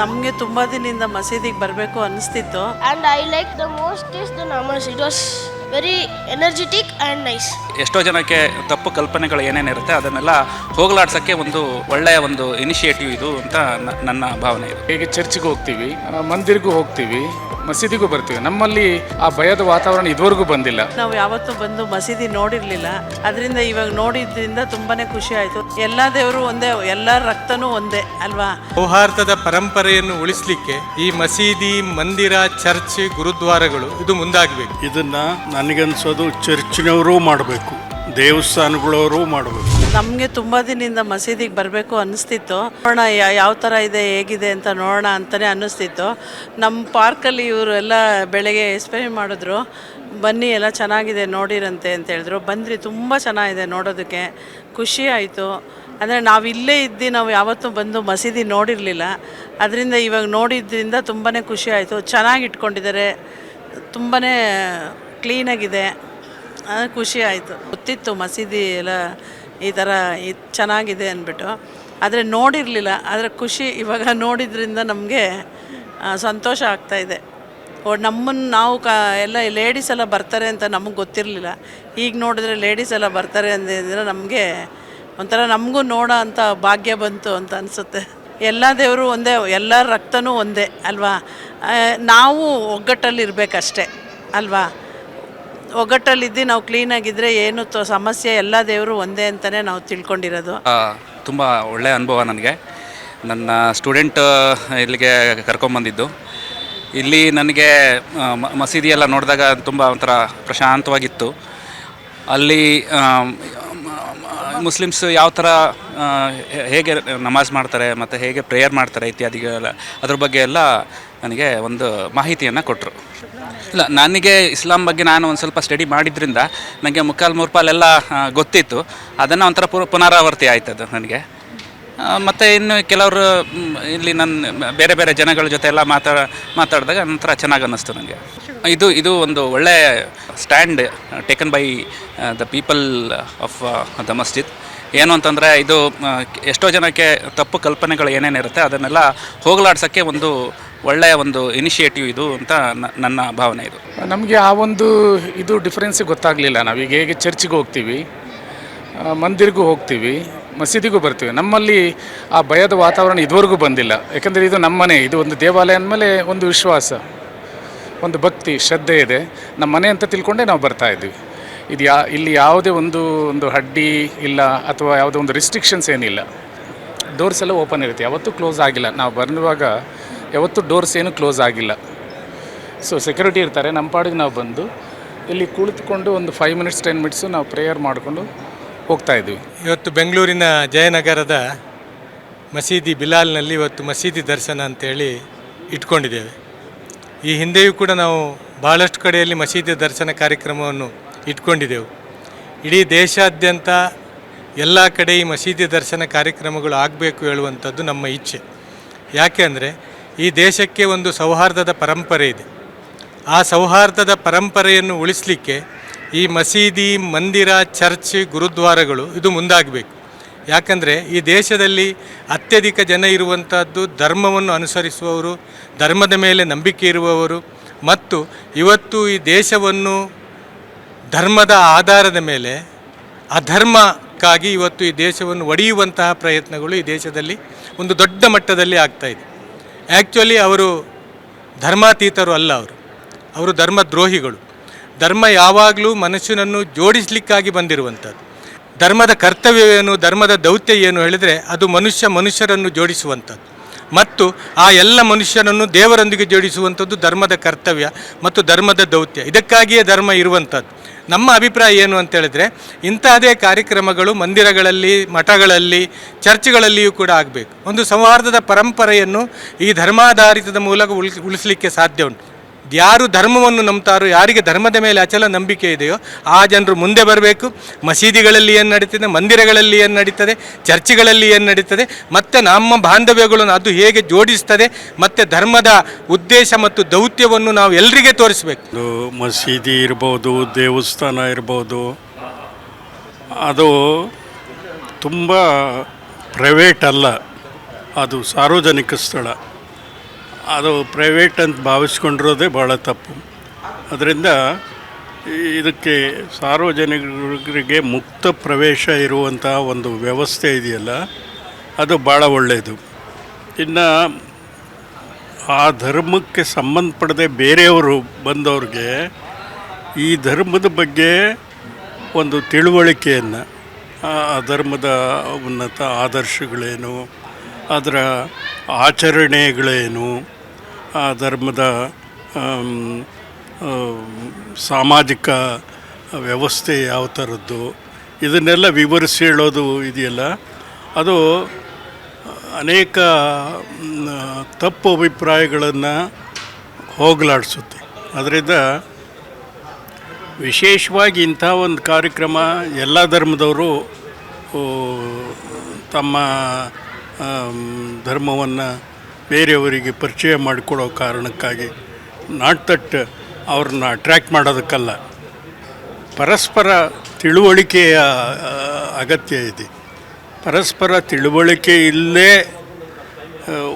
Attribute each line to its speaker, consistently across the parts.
Speaker 1: ನಮಗೆ ತುಂಬ ದಿನದಿಂದ ಮಸೀದಿಗೆ ಬರಬೇಕು ಅನಿಸ್ತಿತ್ತು.
Speaker 2: And I like the most is the namaz it was very energetic and nice
Speaker 3: ಎಷ್ಟೋ ಜನಕ್ಕೆ ತಪ್ಪು ಕಲ್ಪನೆಗಳು ಏನೇನಿರುತ್ತೆ ಅದನ್ನೆಲ್ಲ ಹೋಗಲಾಡ್ಸೋಕ್ಕೆ ಒಂದು ಒಳ್ಳೆಯ ಒಂದು ಇನಿಷಿಯೇಟಿವ್ ಇದು ಅಂತ ನನ್ನ ಭಾವನೆ ಇದೆ.
Speaker 4: ಹೇಗೆ ಚರ್ಚ್ಗೆ ಹೋಗ್ತೀವಿ ಮಂದಿರ್ಗೂ ಹೋಗ್ತೀವಿ ಮಸೀದಿಗೂ ಬರ್ತೀವಿ. ನಮ್ಮಲ್ಲಿ ಆ ಭಯದ ವಾತಾವರಣ ಇದುವರೆಗೂ ಬಂದಿಲ್ಲ.
Speaker 1: ನಾವು ಯಾವತ್ತೂ ಬಂದು ಮಸೀದಿ ನೋಡಿರಲಿಲ್ಲ. ಅದರಿಂದ ಇವಾಗ ನೋಡಿದ್ರಿಂದ ತುಂಬಾನೇ ಖುಷಿ ಆಯಿತು. ಎಲ್ಲ ದೇವರು ಒಂದೇ ಎಲ್ಲ ರಕ್ತನೂ ಒಂದೇ ಅಲ್ವಾ?
Speaker 5: ಸೌಹಾರ್ದದ ಪರಂಪರೆಯನ್ನು ಉಳಿಸಲಿಕ್ಕೆ ಈ ಮಸೀದಿ ಮಂದಿರ ಚರ್ಚ್ ಗುರುದ್ವಾರಗಳು ಇದು ಮುಂದಾಗಬೇಕು.
Speaker 6: ಇದನ್ನ ನನಗನ್ಸೋದು ಚರ್ಚಿನವರು ಮಾಡಬೇಕು. ದೇವಸ್ಥಾನಗಳವರು ಮಾಡಬೇಕು.
Speaker 1: ನಮಗೆ ತುಂಬ ದಿನದಿಂದ ಮಸೀದಿಗೆ ಬರಬೇಕು ಅನ್ನಿಸ್ತಿತ್ತು. ನೋಡೋಣ ಯಾವ ಥರ ಇದೆ, ಹೇಗಿದೆ ಅಂತ ನೋಡೋಣ ಅಂತಲೇ ಅನ್ನಿಸ್ತಿತ್ತು. ನಮ್ಮ ಪಾರ್ಕಲ್ಲಿ ಇವರು ಎಲ್ಲ ಬೆಳಗ್ಗೆ ಎಕ್ಸ್ಪ್ಲೇನ್ ಮಾಡಿದ್ರು. ಬನ್ನಿ, ಎಲ್ಲ ಚೆನ್ನಾಗಿದೆ, ನೋಡಿರಂತೆ ಅಂತ ಹೇಳಿದ್ರು. ಬಂದ್ರಿ, ತುಂಬ ಚೆನ್ನಾಗಿದೆ ನೋಡೋದಕ್ಕೆ. ಖುಷಿ ಆಯಿತು. ಅಂದರೆ ನಾವು ಇಲ್ಲೇ ಇದ್ದು, ನಾವು ಯಾವತ್ತೂ ಬಂದು ಮಸೀದಿ ನೋಡಿರಲಿಲ್ಲ. ಅದರಿಂದ ಇವಾಗ ನೋಡಿದ್ರಿಂದ ತುಂಬಾ ಖುಷಿ ಆಯಿತು. ಚೆನ್ನಾಗಿ ಇಟ್ಕೊಂಡಿದ್ದಾರೆ. ತುಂಬಾ ಕ್ಲೀನಾಗಿದೆ. ಖುಷಿ ಆಯಿತು. ಗೊತ್ತಿತ್ತು ಮಸೀದಿ ಎಲ್ಲ ಈ ಥರ ಇದು ಚೆನ್ನಾಗಿದೆ ಅಂದ್ಬಿಟ್ಟು. ಆದರೆ ನೋಡಿರಲಿಲ್ಲ, ಆದರೆ ಖುಷಿ ಇವಾಗ ನೋಡಿದ್ರಿಂದ ನಮಗೆ ಸಂತೋಷ ಆಗ್ತಾಯಿದೆ ನಮ್ಮನ್ನು ನಾವು ಕ, ಎಲ್ಲ ಲೇಡೀಸ್ ಎಲ್ಲ ಬರ್ತಾರೆ ಅಂತ ನಮಗೆ ಗೊತ್ತಿರಲಿಲ್ಲ. ಈಗ ನೋಡಿದ್ರೆ ಲೇಡೀಸ್ ಎಲ್ಲ ಬರ್ತಾರೆ ಅಂದಿದ್ರೆ ನಮಗೆ ಒಂಥರ ನಮಗೂ ನೋಡೋ ಅಂತ ಭಾಗ್ಯ ಬಂತು ಅಂತ ಅನಿಸುತ್ತೆ. ಎಲ್ಲ ದೇವರು ಒಂದೇ, ಎಲ್ಲರ ರಕ್ತನೂ ಒಂದೇ, ಅಲ್ವಾ? ನಾವು ಒಗ್ಗಟ್ಟಲ್ಲಿ ಇರಬೇಕಷ್ಟೇ, ಅಲ್ವಾ? ಒಗ್ಗಟ್ಟಲ್ಲಿದ್ದು ನಾವು ಕ್ಲೀನ್ ಆಗಿದ್ರೆ ಏನು ಸಮಸ್ಯೆ ಎಲ್ಲ ದೇವರು ಒಂದೇ ಅಂತಾನೆ ನಾವು ತಿಳ್ಕೊಂಡಿರೋದು.
Speaker 3: ತುಂಬ ಒಳ್ಳೆಯ ಅನುಭವ ನನಗೆ. ನನ್ನ ಸ್ಟೂಡೆಂಟ್ ಇಲ್ಲಿಗೆ ಕರ್ಕೊಂಬಂದಿದ್ದು. ಇಲ್ಲಿ ನನಗೆ ಆ, ಮ- ಮಸೀದಿ ಎಲ್ಲ ನೋಡಿದಾಗ ತುಂಬ ಒಂಥರ ಪ್ರಶಾಂತವಾಗಿತ್ತು. ಅಲ್ಲಿ ಮುಸ್ಲಿಮ್ಸ್ ಯಾವ ಥರ ಹೇಗೆ ನಮಾಜ್ ಮಾಡ್ತಾರೆ ಮತ್ತು ಹೇಗೆ ಪ್ರೇಯರ್ ಮಾಡ್ತಾರೆ ಇತ್ಯಾದಿಗಳ ಅದ್ರ ಬಗ್ಗೆ ಎಲ್ಲ ನನಗೆ ಒಂದು ಮಾಹಿತಿಯನ್ನು ಕೊಟ್ಟರು ಇಲ್ಲ, ನನಗೆ ಇಸ್ಲಾಂ ಬಗ್ಗೆ ನಾನು ಒಂದು ಸ್ವಲ್ಪ ಸ್ಟಡಿ ಮಾಡಿದ್ರಿಂದ ನನಗೆ ಮುಕ್ಕಾಲು ಮೂರ್ಪಾಲೆಲ್ಲ ಗೊತ್ತಿತ್ತು. ಅದನ್ನು ಒಂಥರ ಪುನ, ಪುನರಾವರ್ತಿ ಅದು ನನಗೆ. ಮತ್ತು ಇನ್ನು ಕೆಲವರು ಇಲ್ಲಿ ನನ್ನ ಬೇರೆ ಬೇರೆ ಜನಗಳ ಜೊತೆ ಎಲ್ಲ ಮಾತಾಡ, ಮಾತಾಡಿದಾಗ ಒಂಥರ ಚೆನ್ನಾಗಿ ಅನ್ನಿಸ್ತು ನನಗೆ ಇದು ಇದು ಒಂದು ಒಳ್ಳೆ stand taken by the people of the masjid ಏನು ಅಂತಂದರೆ ಇದು ಆ, ಎಷ್ಟೋ ಜನಕ್ಕೆ ತಪ್ಪು ಕಲ್ಪನೆಗಳು ಏನೇನಿರುತ್ತೆ ಅದನ್ನೆಲ್ಲ ಹೋಗಲಾಡ್ಸೋಕ್ಕೆ ಒಂದು ಒಳ್ಳೆಯ ಒಂದು ಇನಿಷಿಯೇಟಿವ್ ಇದು ಅಂತ ನನ್ನ ಭಾವನೆ ಇದು.
Speaker 4: ನಮಗೆ ಆ ಒಂದು ಇದು ಡಿಫ್ರೆನ್ಸ್ ಗೊತ್ತಾಗಲಿಲ್ಲ ನಾವೀಗ ಹೇಗೆ ಚರ್ಚಿಗೆ ಹೋಗ್ತೀವಿ ಮಂದಿರ್ಗೂ ಹೋಗ್ತೀವಿ ಮಸೀದಿಗೂ ಬರ್ತೀವಿ. ನಮ್ಮಲ್ಲಿ ಆ ಭಯದ ವಾತಾವರಣ ಇದುವರೆಗೂ ಬಂದಿಲ್ಲ. ಯಾಕಂದರೆ ಇದು ನಮ್ಮನೆ ಇದು ಒಂದು ದೇವಾಲಯ ಅಂದಮೇಲೆ ಒಂದು ವಿಶ್ವಾಸ. ಒಂದು ಭಕ್ತಿ, ಶ್ರದ್ಧೆ ಇದೆ. ನಮ್ಮ ಮನೆ ಅಂತ ತಿಳ್ಕೊಂಡೇ ನಾವು ಬರ್ತಾ ಇದ್ದೀವಿ. ಇದು ಯಾ, ಇಲ್ಲಿ ಯಾವುದೇ ಒಂದು ಒಂದು ಹಡ್ಡಿ ಇಲ್ಲ ಅಥವಾ ಯಾವುದೇ ಒಂದು ರಿಸ್ಟ್ರಿಕ್ಷನ್ಸ್ ಏನಿಲ್ಲ. ಡೋರ್ಸ್ ಎಲ್ಲ ಓಪನ್ ಇರುತ್ತೆ. ಯಾವತ್ತೂ ಕ್ಲೋಸ್ ಆಗಿಲ್ಲ. ನಾವು ಬರುವಾಗ ಯಾವತ್ತೂ ಡೋರ್ಸ್ ಏನು ಕ್ಲೋಸ್ ಆಗಿಲ್ಲ. ಸೊ ಸೆಕ್ಯೂರಿಟಿ ಇರ್ತಾರೆ. ನಮ್ಮ ಪಾಡಿಗೆ ನಾವು ಬಂದು ಇಲ್ಲಿ ಕುಳಿತುಕೊಂಡು ಒಂದು ಫೈವ್ ಮಿನಿಟ್ಸ್ ಟೆನ್ ಮಿನಿಟ್ಸು ನಾವು ಪ್ರೇಯರ್ ಮಾಡಿಕೊಂಡು ಹೋಗ್ತಾ ಇದ್ವಿ
Speaker 5: ಇವತ್ತು ಬೆಂಗಳೂರಿನ ಜಯನಗರದ ಮಸೀದಿ ಬಿಲಾಲ್ನಲ್ಲಿ ಇವತ್ತು ಮಸೀದಿ ದರ್ಶನ ಅಂತೇಳಿ ಇಟ್ಕೊಂಡಿದ್ದೇವೆ. ಈ ಹಿಂದೆಯೂ ಕೂಡ ನಾವು ಭಾಳಷ್ಟು ಕಡೆಯಲ್ಲಿ ಮಸೀದಿ ದರ್ಶನ ಕಾರ್ಯಕ್ರಮವನ್ನು ಇಟ್ಕೊಂಡಿದ್ದೆವು ಇಡೀ ದೇಶಾದ್ಯಂತ ಎಲ್ಲ ಕಡೆ ಈ ಮಸೀದಿ ದರ್ಶನ ಕಾರ್ಯಕ್ರಮಗಳು ಆಗಬೇಕು ಹೇಳುವಂಥದ್ದು ನಮ್ಮ ಇಚ್ಛೆ. ಯಾಕೆ ಅಂದರೆ ಈ ದೇಶಕ್ಕೆ ಒಂದು ಸೌಹಾರ್ದದ ಪರಂಪರೆ ಇದೆ. ಆ ಸೌಹಾರ್ದದ ಪರಂಪರೆಯನ್ನು ಉಳಿಸಲಿಕ್ಕೆ ಈ ಮಸೀದಿ, ಮಂದಿರ, ಚರ್ಚ್, ಗುರುದ್ವಾರಗಳು ಇದು ಮುಂದಾಗಬೇಕು. ಯಾಕಂದರೆ ಈ ದೇಶದಲ್ಲಿ ಅತ್ಯಧಿಕ ಜನ ಇರುವಂಥದ್ದು ಧರ್ಮವನ್ನು ಅನುಸರಿಸುವವರು, ಧರ್ಮದ ಮೇಲೆ ನಂಬಿಕೆ ಇರುವವರು ಮತ್ತು ಇವತ್ತು ಈ ದೇಶವನ್ನು ಧರ್ಮದ ಆಧಾರದ ಮೇಲೆ ಅಧರ್ಮಕ್ಕಾಗಿ ಇವತ್ತು ಈ ದೇಶವನ್ನು ಒಡೆಯುವಂತಹ ಪ್ರಯತ್ನಗಳು ಈ ದೇಶದಲ್ಲಿ ಒಂದು ದೊಡ್ಡ ಮಟ್ಟದಲ್ಲಿ ಆಗ್ತಾ ಇದೆ. ಆ್ಯಕ್ಚುಲಿ ಅವರು ಧರ್ಮಾತೀತರು ಅಲ್ಲ ಅವರು. ಅವರು ಧರ್ಮದ್ರೋಹಿಗಳು. ಧರ್ಮ ಯಾವಾಗಲೂ ಮನುಷ್ಯನನ್ನು ಜೋಡಿಸಲಿಕ್ಕಾಗಿ ಬಂದಿರುವಂಥದ್ದು ಧರ್ಮದ ಕರ್ತವ್ಯವೇನು, ಧರ್ಮದ ದೌತ್ಯ ಏನು ಹೇಳಿದರೆ ಅದು ಮನುಷ್ಯ ಮನುಷ್ಯರನ್ನು ಜೋಡಿಸುವಂಥದ್ದು. ಮತ್ತು ಆ ಎಲ್ಲ ಮನುಷ್ಯನನ್ನು ದೇವರೊಂದಿಗೆ ಜೋಡಿಸುವಂಥದ್ದು ಧರ್ಮದ ಕರ್ತವ್ಯ ಮತ್ತು ಧರ್ಮದ ದೌತ್ಯ. ಇದಕ್ಕಾಗಿಯೇ ಧರ್ಮ ಇರುವಂಥದ್ದು. ನಮ್ಮ ಅಭಿಪ್ರಾಯ ಏನು ಅಂತ ಹೇಳಿದ್ರೆ ಇಂತಹದೇ ಕಾರ್ಯಕ್ರಮಗಳು ಮಂದಿರಗಳಲ್ಲಿ, ಮಠಗಳಲ್ಲಿ, ಚರ್ಚ್ಗಳಲ್ಲಿಯೂ ಕೂಡ ಆಗಬೇಕು. ಒಂದು ಸೌಹಾರ್ದದ ಪರಂಪರೆಯನ್ನು ಈ ಧರ್ಮಾಧಾರಿತದ ಮೂಲಕ ಉಳಿಸ್ ಉಳಿಸಲಿಕ್ಕೆ ಸಾಧ್ಯ ಉಂಟು. ಯಾರು ಧರ್ಮವನ್ನು ನಂಬ್ತಾರೋ, ಯಾರಿಗೆ ಧರ್ಮದ ಮೇಲೆ ಅಚಲ ನಂಬಿಕೆ ಇದೆಯೋ, ಆ ಜನರು ಮುಂದೆ ಬರಬೇಕು. ಮಸೀದಿಗಳಲ್ಲಿ ಏನು ನಡೀತದೆ? ಮಂದಿರಗಳಲ್ಲಿ ಏನು ನಡೀತದೆ? ಚರ್ಚ್ಗಳಲ್ಲಿ ಏನು ನಡೀತದೆ? ಮತ್ತು ನಮ್ಮ ಬಾಂಧವ್ಯಗಳನ್ನು ಅದು ಹೇಗೆ ಜೋಡಿಸ್ತದೆ? ಮತ್ತು ಧರ್ಮದ ಉದ್ದೇಶ ಮತ್ತು ದೌತ್ಯವನ್ನು ನಾವು ಎಲ್ರಿಗೆ ತೋರಿಸಬೇಕು.
Speaker 6: ಮಸೀದಿ ಇರ್ಬೋದು, ದೇವಸ್ಥಾನ ಇರ್ಬೋದು, ಅದು ತುಂಬ ಪ್ರೈವೇಟ್ ಅಲ್ಲ. ಅದು ಸಾರ್ವಜನಿಕ ಸ್ಥಳ. ಅದು ಪ್ರೈವೇಟ್ ಅಂತ ಭಾವಿಸ್ಕೊಂಡಿರೋದೇ ಭಾಳ ತಪ್ಪು. ಅದರಿಂದ ಇದಕ್ಕೆ ಸಾರ್ವಜನಿಕರಿಗೆ ಮುಕ್ತ ಪ್ರವೇಶ ಇರುವಂಥ ಒಂದು ವ್ಯವಸ್ಥೆ ಇದೆಯಲ್ಲ, ಅದು ಭಾಳ ಒಳ್ಳೆಯದು. ಇನ್ನು ಆ ಧರ್ಮಕ್ಕೆ ಸಂಬಂಧಪಡದೆ ಬೇರೆಯವರು ಬಂದವ್ರಿಗೆ ಈ ಧರ್ಮದ ಬಗ್ಗೆ ಒಂದು ತಿಳುವಳಿಕೆಯನ್ನು ಆ ಧರ್ಮದ ಉನ್ನತ ಆದರ್ಶಗಳೇನು, ಅದರ ಆಚರಣೆಗಳೇನು ಆ ಧರ್ಮದ ಸಾಮಾಜಿಕ ವ್ಯವಸ್ಥೆ ಯಾವ ಥರದ್ದು, ಇದನ್ನೆಲ್ಲ ವಿವರಿಸಿ ಹೇಳೋದು ಇದೆಯಲ್ಲ. ಅದು ಅನೇಕ ತಪ್ಪು ಅಭಿಪ್ರಾಯಗಳನ್ನು ಹೋಗಲಾಡಿಸುತ್ತೆ. ಅದರಿಂದ ವಿಶೇಷವಾಗಿ ಇಂಥ ಒಂದು ಕಾರ್ಯಕ್ರಮ ಎಲ್ಲ ಧರ್ಮದವರು ತಮ್ಮ ಧರ್ಮವನ್ನು ಬೇರೆಯವರಿಗೆ ಪರಿಚಯ ಮಾಡಿಕೊಡೋ ಕಾರಣಕ್ಕಾಗಿ ನಾಟ್ ದಟ್ ಅವ್ರನ್ನ ಅಟ್ರ್ಯಾಕ್ಟ್ ಮಾಡೋದಕ್ಕಲ್ಲ. ಪರಸ್ಪರ ತಿಳುವಳಿಕೆಯ ಅಗತ್ಯ ಇದೆ. ಪರಸ್ಪರ ತಿಳುವಳಿಕೆ ಇಲ್ಲದೆ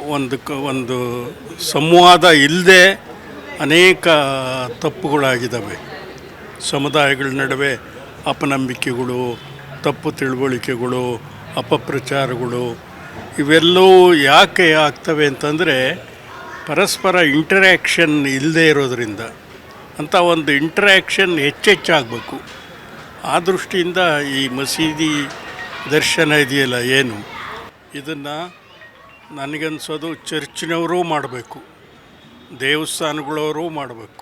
Speaker 6: ಒಂದು ಒಂದು ಸಂವಾದ ಇಲ್ಲದೆ ಅನೇಕ ತಪ್ಪುಗಳಾಗಿದ್ದಾವೆ. ಸಮುದಾಯಗಳ ನಡುವೆ ಅಪನಂಬಿಕೆಗಳು, ತಪ್ಪು ತಿಳುವಳಿಕೆಗಳು, ಅಪಪ್ರಚಾರಗಳು ಇವೆಲ್ಲವೂ ಯಾಕೆ ಆಗ್ತವೆ ಅಂತಂದರೆ ಪರಸ್ಪರ ಇಂಟರ್ಯಾಕ್ಷನ್ ಇಲ್ಲದೆ ಇರೋದರಿಂದ. ಅಂಥ ಒಂದು ಇಂಟ್ರ್ಯಾಕ್ಷನ್ ಹೆಚ್ಚೆಚ್ಚಾಗಬೇಕು. ಆ ದೃಷ್ಟಿಯಿಂದ ಈ ಮಸೀದಿ ದರ್ಶನ ಇದೆಯಲ್ಲ ಏನು? ಇದನ್ನು ನನಗನ್ಸೋದು ಚರ್ಚಿನವರೂ ಮಾಡಬೇಕು. ದೇವಸ್ಥಾನಗಳವರು ಮಾಡಬೇಕು.